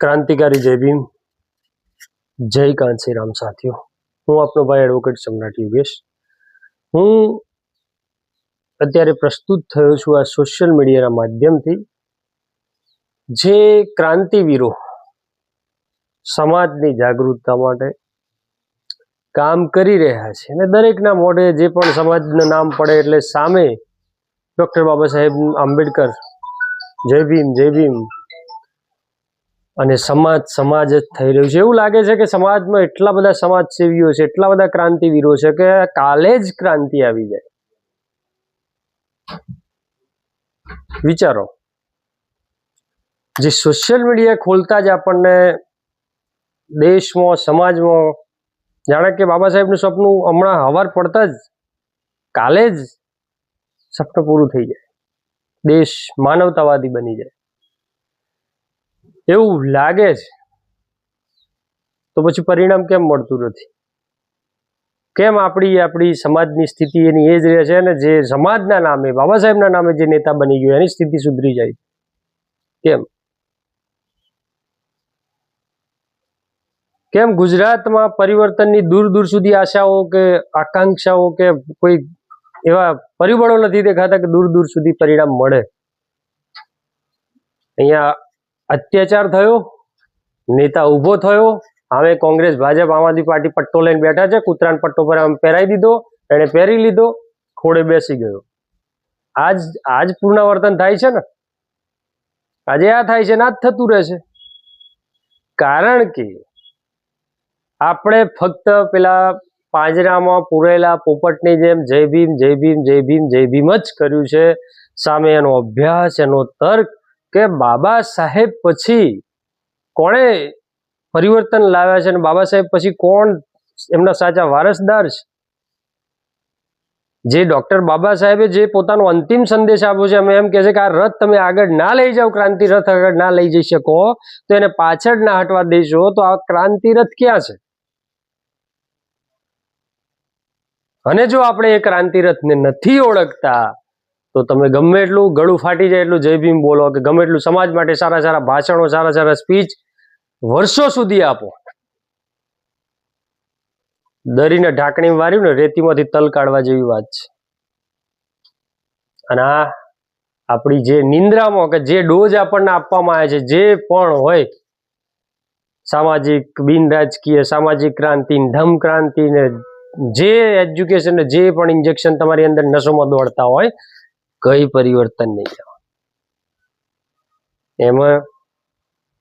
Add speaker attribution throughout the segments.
Speaker 1: ક્રાંતિકારી જય ભીમ. જય કાંચીરામ સાથીઓ. હું આપનો ભાઈ એડવોકેટ સમ્રાટ યોગેશ. હું અત્યારે પ્રસ્તુત થયો છું આ સોશિયલ મીડિયાના માધ્યમથી. જે ક્રાંતિવીરો સમાજની જાગૃતતા માટે કામ કરી રહ્યા છે અને દરેકના મોઢે જે પણ સમાજનું નામ પડે એટલે સામે ડૉક્ટર બાબા સાહેબ આંબેડકર, જય ભીમ જય ભીમ અને સમાજ સમાજ જ થઈ રહ્યું છે. એવું લાગે છે કે સમાજમાં એટલા બધા સમાજ સેવીઓ છે, એટલા બધા ક્રાંતિવીરો છે કે કાલે જ ક્રાંતિ આવી જાય. વિચારો. જે સોશિયલ મીડિયા ખોલતા જ આપણને દેશમાં, સમાજમાં, જાણે કે બાબા સાહેબનું સપનું હમણાં હવાર પડતા જ, કાલે જ સપનું પૂરું થઈ જાય. દેશ માનવતાવાદી બની જાય. એવું લાગે છે, તો પછી પરિણામ કેમ મળતું નથી? કેમ આપણી આપણી સમાજની સ્થિતિ એની એ જ રહે છે અને જે સમાજના નામે બાબા સાહેબના નામે જે નેતા બની ગયો, એની સ્થિતિ સુધરી જાય કેમ? કેમ ગુજરાતમાં પરિવર્તનની દૂર દૂર સુધી આશાઓ કે આકાંક્ષાઓ કે કોઈ એવા પરિબળો નથી દેખાતા કે દૂર દૂર સુધી પરિણામ મળે? અહીંયા અત્યાચાર થયો, નેતા ઊભો થયો, હવે કોંગ્રેસ, ભાજપ, આમ આદમી પાર્ટી પટ્ટો લઈને બેઠા છે, કૂતરાન પટ્ટો પર આમ પહેરાઈ દીધો, એણે પહેરી લીધો, ખોડે બેસી ગયો. આજ આજ પુનરાવર્તન થાય છે ને? આજે આ થાય છે ને? આ જ થતું રહેશે કારણ કે આપણે ફક્ત પેલા પાંજરામાં પૂરેલા પોપટની જેમ જય ભીમ જય ભીમ જય ભીમ જય ભીમ જ કર્યું છે. સામે એનો અભ્યાસ, એનો તર્ક કે બાબા સાહેબ પછી કોણે પરિવર્તન લાવ્યા છે અને બાબા સાહેબ પછી કોણ એમના સાચા વારસદાર છે? જે ડોક્ટર બાબા સાહેબે જે પોતાનો અંતિમ સંદેશ આપ્યો છે, અમે એમ કહે છે કે આ રથ તમે આગળ ના લઈ જાઓ, ક્રાંતિ રથ આગળ ના લઈ જઈ શકો, તો એને પાછળ ના હટવા દેશો, તો આ ક્રાંતિ રથ ક્યાં છે? અને જો આપણે એ ક્રાંતિ રથને નથી ઓળખતા તો તમે ગમે એટલું ગળું ફાટી જાય એટલું જય ભીમ બોલો કે ગમે એટલું સમાજ માટે સારા સારા ભાષણો, સારા સારા સ્પીચ વર્ષો સુધી આપો. દરીને ઢાંકણી વાર્યું ને રેતીમાંથી તલ કાઢવા જેવી વાત છે. અને આ આપણી જે નિંદ્રામાં કે જે ડોઝ આપણને આપવામાં આવે છે, જે પણ હોય, સામાજિક બિન રાજકીય, સામાજિક ક્રાંતિ ધમ ક્રાંતિ ને જે એજ્યુકેશન જે પણ ઇન્જેક્શન તમારી અંદર નસોમાં દોડતા હોય કઈ પરિવર્તન નહીં આવે એમાં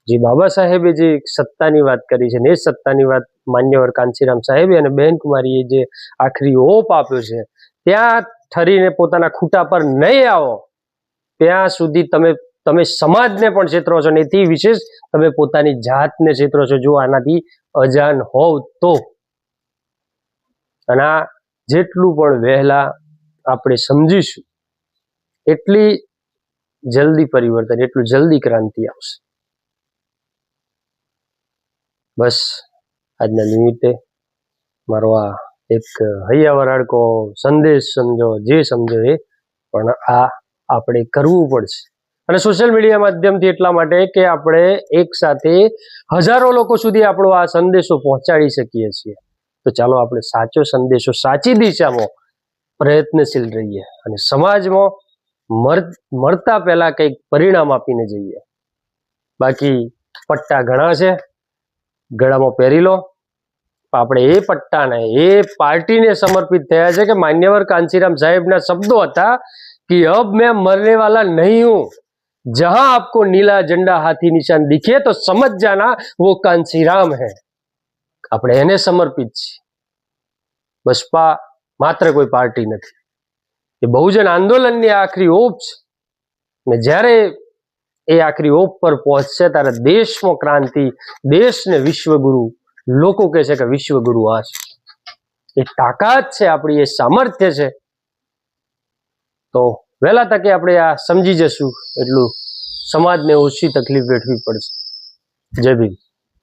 Speaker 1: જે બાબા સાહેબે જે સત્તાની વાત કરી છે ને એ સત્તાની વાત માન્યવર કાંચીરામ સાહેબે અને બેન કુમારીએ જે આખરી ઓપ આપ્યો છે, ત્યાં ઠરીને પોતાના ખૂટા પર નહીં આવો, ત્યાં સુધી તમે તમે સમાજને પણ છેતરો છો ને એથી વિશેષ તમે પોતાની જાતને છેતરો છો, જો આનાથી અજાન હોવ તો. અને જેટલું પણ વહેલા આપણે સમજીશું. એટલી જલ્દી પરિવર્તન, એટલું જલ્દી ક્રાંતિ આવશે. બસ, આજના નિમિત્તે મારો આ એક હૈયા વરાળકો સંદેશ સમજો, જે સમજો એ, પણ આ આપણે કરવું પડશે. અને સોશિયલ મીડિયા માધ્યમથી એટલા માટે કે આપણે એક સાથે હજારો લોકો સુધી આપણો આ સંદેશો પહોંચાડી શકીએ છીએ. તો ચાલો આપણે સાચો સંદેશો સાચી દિશામાં પ્રયત્નશીલ રહીએ અને સમાજમાં મળતા પહેલા કંઈક પરિણામ આપીને જઈએ. બાકી પટ્ટા ઘણા છે. ગળામાં પહેરી લો. આપણે એ પટ્ટાને એ પાર્ટીને સમર્પિત થયા છે કે માન્યવર કાંચીરામ સાહેબના શબ્દો હતા કે અબ મેં મરને વાલા નહીં હું. જહાં આપકો નીલા ઝંડા હાથી નિશાન દિખે તો સમજ જાના વો કાંચીરામ હે. આપણે એને સમર્પિત છીએ. બસપા માત્ર કોઈ પાર્ટી નથી. એ બહુજન આંદોલનની આખરી ઓપ છે. ને જ્યારે એ આખરી ઓપ પર પહોંચશે, ત્યારે દેશમાં ક્રાંતિ, દેશને વિશ્વગુરુ, લોકો કહે છે કે વિશ્વગુરુ આ છે. એ તાકાત છે આપણી, એ સામર્થ્ય છે. તો વહેલા તકે આપણે આ સમજી જશું, એટલું સમાજને ઓછી તકલીફ વેઠવી પડશે. જય ભીમ.